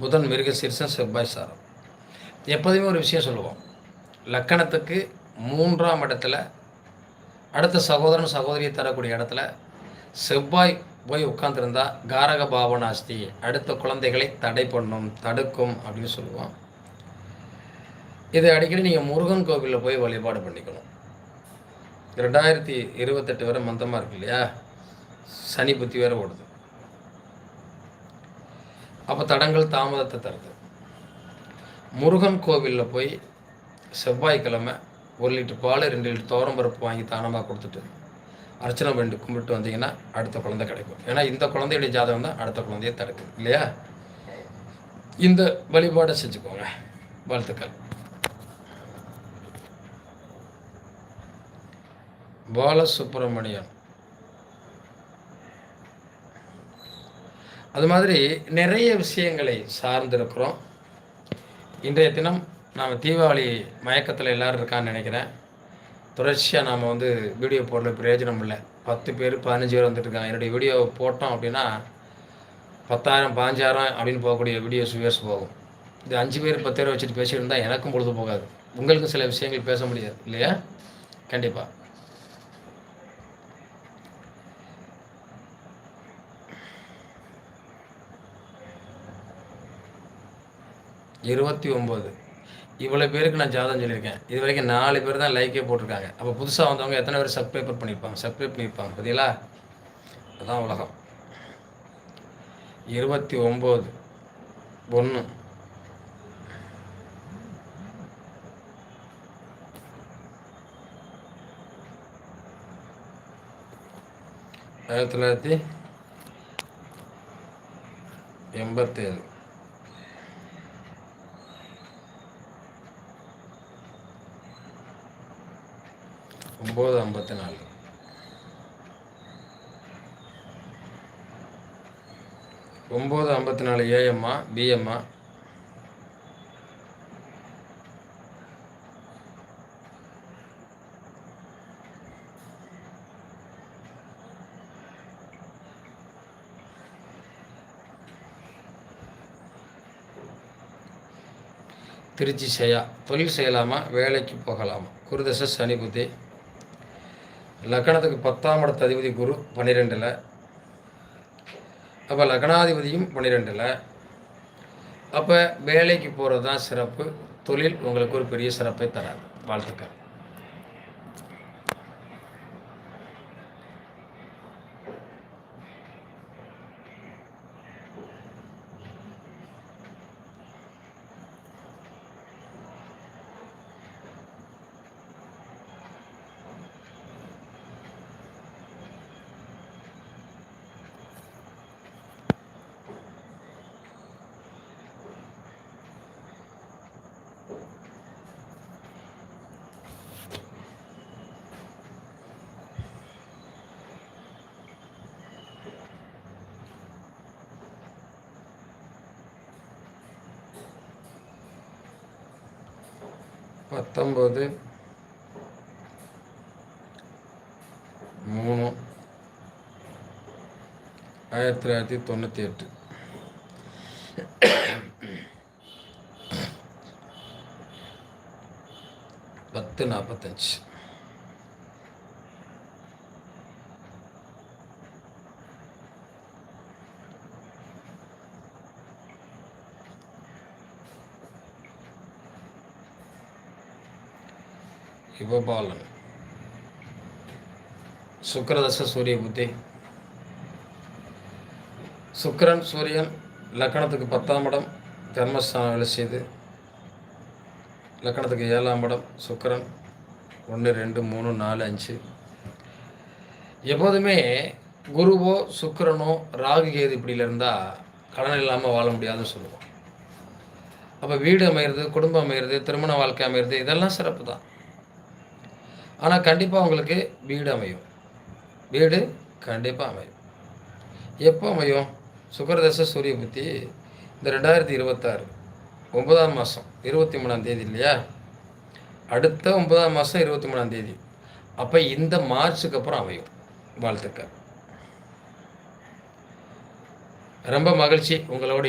புதன் மிருக சீர்ஷம் செவ்வாய் சாரம். எப்போதுமே ஒரு விஷயம் சொல்லுவோம். லக்கணத்துக்கு மூன்றாம் இடத்துல அடுத்த சகோதரன் சகோதரியை தரக்கூடிய இடத்துல செவ்வாய் போய் உட்காந்துருந்தா காரக பாவனாஸ்தி அடுத்த குழந்தைகளை தடை பண்ணும் தடுக்கும் அப்படின்னு சொல்லுவோம். இதை அடிக்கடி நீங்கள் முருகன் கோவிலில் போய் வழிபாடு பண்ணிக்கணும். ரெண்டாயிரத்தி இருபத்தெட்டு வரை மந்தமாக இருக்கு இல்லையா? சனி புத்தி வேற ஓடுது. அப்போ தடங்கள் தாமதத்தை தருது. முருகன் கோவிலில் போய் செவ்வாய்க்கிழமை ஒரு லிட்டர் பால் ரெண்டு லிட்டர் தோரம்பருப்பு வாங்கி தானமாக கொடுத்துட்டு அர்ச்சனை பண்ணி கும்பிட்டு வந்தீங்கன்னா அடுத்த குழந்தை கிடைக்கும். ஏன்னா இந்த குழந்தையுடைய ஜாதகம் தான் அடுத்த குழந்தைய தடுக்குது. இல்லையா? இந்த வழிபாடை செஞ்சுக்கோங்க. வாழ்த்துக்கள். பாலசுப்ரமணியன். அது மாதிரி நிறைய விஷயங்களை சார்ந்திருக்கிறோம். இன்றைய தினம் நாம் தீபாவளி மயக்கத்தில் எல்லோரும் இருக்கான்னு நினைக்கிறேன். தொடர்ச்சியாக நாம் வந்து வீடியோ போடல பிரயோஜனம் இல்லை. பத்து பேர் பதினஞ்சு பேர் வந்துட்டு இருக்காங்க. என்னுடைய வீடியோ போட்டோம் அப்படின்னா பத்தாயிரம் பாஞ்சாயிரம் அப்படின்னு போகக்கூடிய வீடியோஸ் வியூஸ் போகும். இது அஞ்சு பேர் பத்து பேர் வச்சுட்டு பேசிட்டு இருந்தால் எனக்கும் பொழுது போகாது உங்களுக்கும் சில விஷயங்கள் பேச முடியாது இல்லையா? கண்டிப்பாக இருபத்தி ஒம்பது. இவ்வளோ பேருக்கு நான் ஜாதகம் சொல்லியிருக்கேன். இது வரைக்கும் நாலு பேர் தான் லைக்கே போட்டிருக்காங்க. அப்போ புதுசாக வந்தவங்க எத்தனை பேர் சப்ஸ்கிரைபர் பண்ணியிருப்பாங்க? சப்ஸ்கிரைப் பண்ணியிருப்பாங்க. பார்த்தீங்களா அதுதான் உலகம். இருபத்தி ஒம்பது. ஒன்று. ஆயிரத்தி தொள்ளாயிரத்தி எண்பத்தேழு. ஒம்பது ஐம்பத்தி நாலு. ஒம்பது ஐம்பத்தி நாலு ஏஎம்மா பிஎம்மா திருச்சி செய்யா தொழில் செய்யலாமா வேலைக்கு போகலாமா? குருதச சனி புத்தி. லக்கணத்துக்கு பத்தாம் இடத்து அதிபதி குரு பன்னிரெண்டில். அப்போ லக்னாதிபதியும் பன்னிரெண்டில். அப்போ வேலைக்கு போகிறது தான் சிறப்பு. தொழில் உங்களுக்கு ஒரு பெரிய சிறப்பை தராது. வாழ்த்துக்கள். பத்தொம்பது மூணு. ஆயிரத்தி தொள்ளாயிரத்தி தொண்ணூற்றி எட்டு பத்து நாற்பத்தஞ்சு யுவபாலன் சுக்கரதச சூரிய புத்தி. சுக்கரன் சூரியன் லக்கணத்துக்கு பத்தாம் இடம் தர்மஸ்தானம் வேலை செய்து. லக்கணத்துக்கு ஏழாம் இடம் சுக்கரன். ஒன்று ரெண்டு மூணு நாலு அஞ்சு. எப்போதுமே குருவோ சுக்கரனோ ராகு கேது இப்படியில் இருந்தால் கடன் இல்லாமல் வாழ முடியாதுன்னு சொல்லுவோம். அப்போ வீடு அமையிறது குடும்பம் அமையிறது திருமண வாழ்க்கை அமையிறது இதெல்லாம் சிறப்பு தான் ஆனால் கண்டிப்பாக உங்களுக்கு வீடு அமையும். வீடு கண்டிப்பாக அமையும். எப்போ அமையும்? சுக்கரதச சூரிய புத்தி இந்த ரெண்டாயிரத்தி இருபத்தாறு ஒன்பதாம் மாதம் இருபத்தி மூணாம் தேதி இல்லையா? அடுத்த ஒன்பதாம் மாதம் இருபத்தி மூணாம் தேதி. அப்போ இந்த மார்ச்சுக்கு அப்புறம் அமையும். வாழ்த்துக்கள். ரொம்ப மகிழ்ச்சி உங்களோட